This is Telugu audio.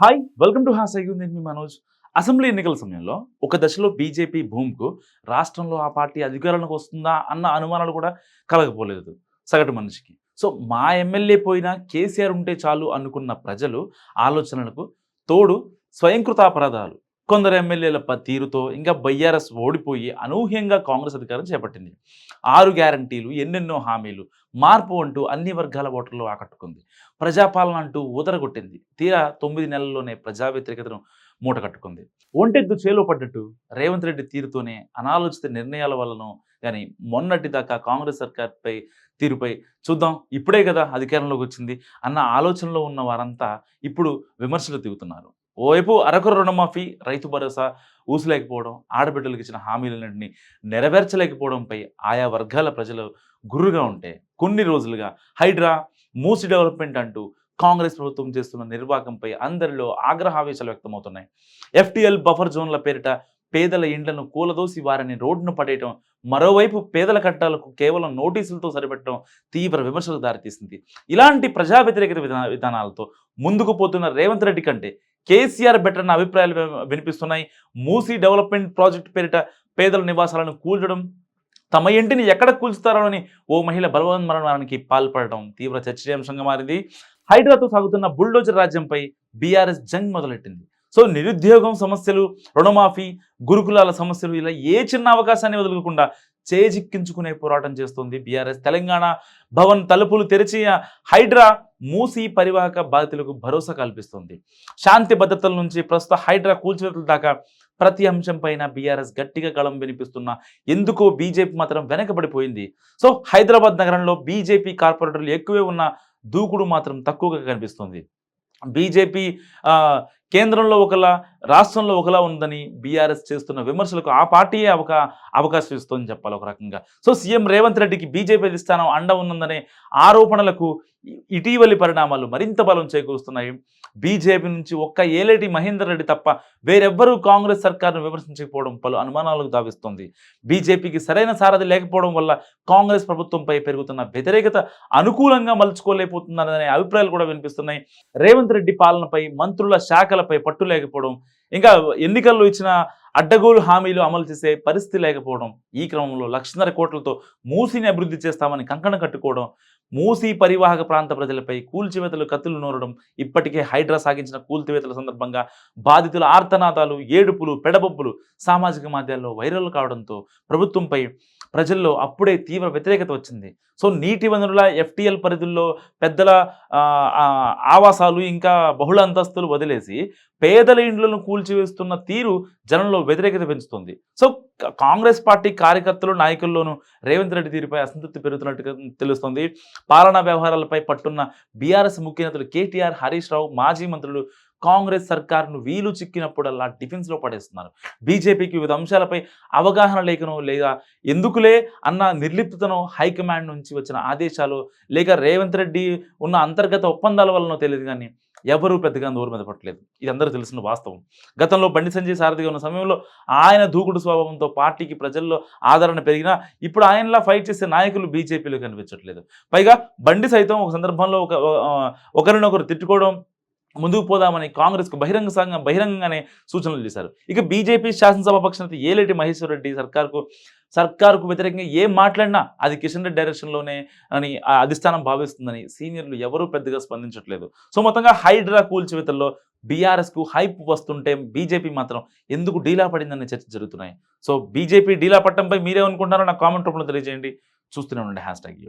హాయ్ వెల్కమ్ టు హాస్ అయ్యింది మీ మనోజ్ అసెంబ్లీ ఎన్నికల సమయంలో ఒక దశలో బీజేపీ భూమికు రాష్ట్రంలో ఆ పార్టీ అధికారంలోకి వస్తుందా అన్న అనుమానాలు కూడా కలగపోలేదు సగటు మనిషికి. సో మా ఎమ్మెల్యే పోయినా కేసీఆర్ ఉంటే చాలు అనుకున్న ప్రజలు ఆలోచనలకు తోడు స్వయంకృతాపరాధాలు కొందరు ఎమ్మెల్యేల తీరుతో ఇంకా బయ్యారస్ ఓడిపోయి అనూహ్యంగా కాంగ్రెస్ అధికారం చేపట్టింది. ఆరు గ్యారంటీలు ఎన్నెన్నో హామీలు మార్పు అంటూ అన్ని వర్గాల ఓటర్లు ఆకట్టుకుంది. ప్రజాపాలన అంటూ ఊదరగొట్టింది. తీరా తొమ్మిది నెలల్లోనే ప్రజా వ్యతిరేకతను మూట కట్టుకుంది. ఒంటెద్దు చేలో పడ్డట్టు రేవంత్ రెడ్డి తీరుతోనే అనాలోచిత నిర్ణయాల వలన కానీ మొన్నటి దాకా కాంగ్రెస్ సర్కార్పై తీరుపై చూద్దాం. ఇప్పుడే కదా అధికారంలోకి వచ్చింది అన్న ఆలోచనలో ఉన్న వారంతా ఇప్పుడు విమర్శలు దిగుతున్నారు ఓవైపు అరకు రుణమాఫీ రైతు భరోసా ఊసలేకపోవడం ఆడబిడ్డలకు ఇచ్చిన హామీలన్నింటినీ నెరవేర్చలేకపోవడంపై ఆయా వర్గాల ప్రజలు గుర్రుగా ఉంటే కొన్ని రోజులుగా హైడ్రా మూసి డెవలప్మెంట్ అంటూ కాంగ్రెస్ ప్రభుత్వం చేస్తున్న నిర్వాహకంపై అందరిలో ఆగ్రహావేశాలు వ్యక్తమవుతున్నాయి. ఎఫ్టీఎల్ బఫర్ జోన్ల పేరిట పేదల ఇండ్లను కూలదోసి వారిని రోడ్డును పడేయటం మరోవైపు పేదల కట్టాలకు కేవలం నోటీసులతో సరిపెట్టడం తీవ్ర విమర్శలకు దారితీసింది. ఇలాంటి ప్రజా వ్యతిరేక విధాన విధానాలతో ముందుకు పోతున్న రేవంత్ రెడ్డి కంటే కేసీఆర్ బెటర్ అన్న అభిప్రాయాలు వినిపిస్తున్నాయి. మూసీ డెవలప్మెంట్ ప్రాజెక్ట్ పేరిట పేదల నివాసాలను కూల్చడం తమ ఇంటిని ఎక్కడ కూల్చుతారోనని ఓ మహిళ బలవన్మరణానికి పాల్పడటం తీవ్ర చర్చనీయాంశంగా మారింది. హైదరాబాద్తో సాగుతున్న బుల్డోజర్ రాజ్యంపై బీఆర్ఎస్ జంగ్ మొదలెట్టింది. సో నిరుద్యోగం సమస్యలు రుణమాఫీ గురుకులాల సమస్యలు ఇలా ఏ చిన్న అవకాశాన్ని వదులుకోకుండా చేజిక్కించుకునే పోరాటం చేస్తుంది బీఆర్ఎస్. తెలంగాణ భవన్ తలుపులు తెరిచి హైడ్రా మూసి పరివాహక బాధితులకు భరోసా కల్పిస్తుంది. శాంతి భద్రతల నుంచి ప్రస్తుత హైడ్రా కూల్చివేతల దాకా ప్రతి అంశంపైన బీఆర్ఎస్ గట్టిగా గళం వినిపిస్తున్న ఎందుకో బీజేపీ మాత్రం వెనకబడిపోయింది. సో హైదరాబాద్ నగరంలో బీజేపీ కార్పొరేటర్లు ఎక్కువే ఉన్న దూకుడు మాత్రం తక్కువగా కనిపిస్తుంది. బీజేపీ కేంద్రంలో ఒకలా రాష్ట్రంలో ఒకలా ఉందని బీఆర్ఎస్ చేస్తున్న విమర్శలకు ఆ పార్టీయే అవకా అవకాశం ఇస్తుందని చెప్పాలి ఒక రకంగా. సో సీఎం రేవంత్ రెడ్డికి బీజేపీ అధిష్టానం అండ ఉన్నదనే ఆరోపణలకు ఇటీవలి పరిణామాలు మరింత బలం చేకూరుస్తున్నాయి. బీజేపీ నుంచి ఒక్క ఏలేటి మహేందర్ రెడ్డి తప్ప వేరెవ్వరూ కాంగ్రెస్ సర్కార్ను విమర్శించకపోవడం పలు అనుమానాలకు దావిస్తోంది. బీజేపీకి సరైన సారథి లేకపోవడం వల్ల కాంగ్రెస్ ప్రభుత్వంపై పెరుగుతున్న వ్యతిరేకత అనుకూలంగా మలుచుకోలేకపోతుందనే అభిప్రాయాలు కూడా వినిపిస్తున్నాయి. రేవంత్ రెడ్డి పాలనపై మంత్రుల ఎన్నికలపై పట్టు లేకపోవడం ఇంకా ఎన్నికల్లో ఇచ్చిన అడ్డగోలు హామీలు అమలు చేసే పరిస్థితి లేకపోవడం ఈ క్రమంలో లక్షన్నర కోట్లతో మూసీని అభివృద్ధి చేస్తామని కంకణం కట్టుకోవడం మూసీ పరివాహక ప్రాంత ప్రజలపై కూల్చివేతలు కత్తులు నూరడం ఇప్పటికే హైడ్రా సాగించిన కూల్చివేతల సందర్భంగా బాధితుల ఆర్తనాదాలు ఏడుపులు పెడబొబ్బులు సామాజిక మాధ్యాల్లో వైరల్ కావడంతో ప్రభుత్వంపై ప్రజల్లో అప్పుడే తీవ్ర వ్యతిరేకత వచ్చింది. సో నీటి వనరుల ఎఫ్టిఎల్ పరిధుల్లో పెద్దల ఆవాసాలు ఇంకా బహుళ అంతస్తులు వదిలేసి పేదల ఇండ్లను కూల్చివేస్తున్న తీరు జనంలో వ్యతిరేకత పెంచుతుంది. సో కాంగ్రెస్ పార్టీ కార్యకర్తలు నాయకుల్లోనూ రేవంత్ రెడ్డి తీరుపై అసంతృప్తి పెరుగుతున్నట్టుగా తెలుస్తుంది. పాలనా వ్యవహారాలపై పట్టున్న బీఆర్ఎస్ ముఖ్య నేతలు కేటీఆర్ హరీష్ రావు మాజీ మంత్రులు కాంగ్రెస్ సర్కారును వీలు చిక్కినప్పుడల్లా డిఫెన్స్లో పడేస్తున్నారు. బీజేపీకి వివిధ అంశాలపై అవగాహన లేకనో లేదా ఎందుకులే అన్న నిర్లిప్తతను హైకమాండ్ నుంచి వచ్చిన ఆదేశాలు లేక రేవంత్ రెడ్డి ఉన్న అంతర్గత ఒప్పందాల వలనో తెలియదు కానీ ఎవరూ పెద్దగా నోరు మీద పట్టలేదు. ఇది అందరూ తెలిసిన వాస్తవం. గతంలో బండి సంజయ్ సారథిగా ఉన్న సమయంలో ఆయన దూకుడు స్వభావంతో పార్టీకి ప్రజల్లో ఆదరణ పెరిగినా ఇప్పుడు ఆయనలా ఫైట్ చేసే నాయకులు బీజేపీలో కనిపించట్లేదు. పైగా బండి సైతం ఒక సందర్భంలో ఒక ఒకరినొకరు తిట్టుకోవడం ముందుకు పోదామని కాంగ్రెస్కు బహిరంగ సంఘం బహిరంగంగానే సూచనలు చేశారు. ఇక బీజేపీ శాసనసభ పక్షనేత ఏలేటి మహేశ్వర్ రెడ్డి సర్కార్కు సర్కార్కు వ్యతిరేకంగా ఏం మాట్లాడినా అది కిషన్ రెడ్డి డైరెక్షన్లోనే అని ఆ అధిష్టానం భావిస్తుందని సీనియర్లు ఎవరూ పెద్దగా స్పందించట్లేదు. సో మొత్తంగా హైడ్రా కూల్చివేతల్లో బీఆర్ఎస్కు హైప్ వస్తుంటే బీజేపీ మాత్రం ఎందుకు డీలా పడిందనే చర్చ జరుగుతున్నాయి. సో బీజేపీ డీలా పట్టడంపై మీరే అనుకుంటారో నా కామెంట్ రూపంలో తెలియజేయండి. చూస్తూనే ఉండండి హ్యాష్ ట్యాగ్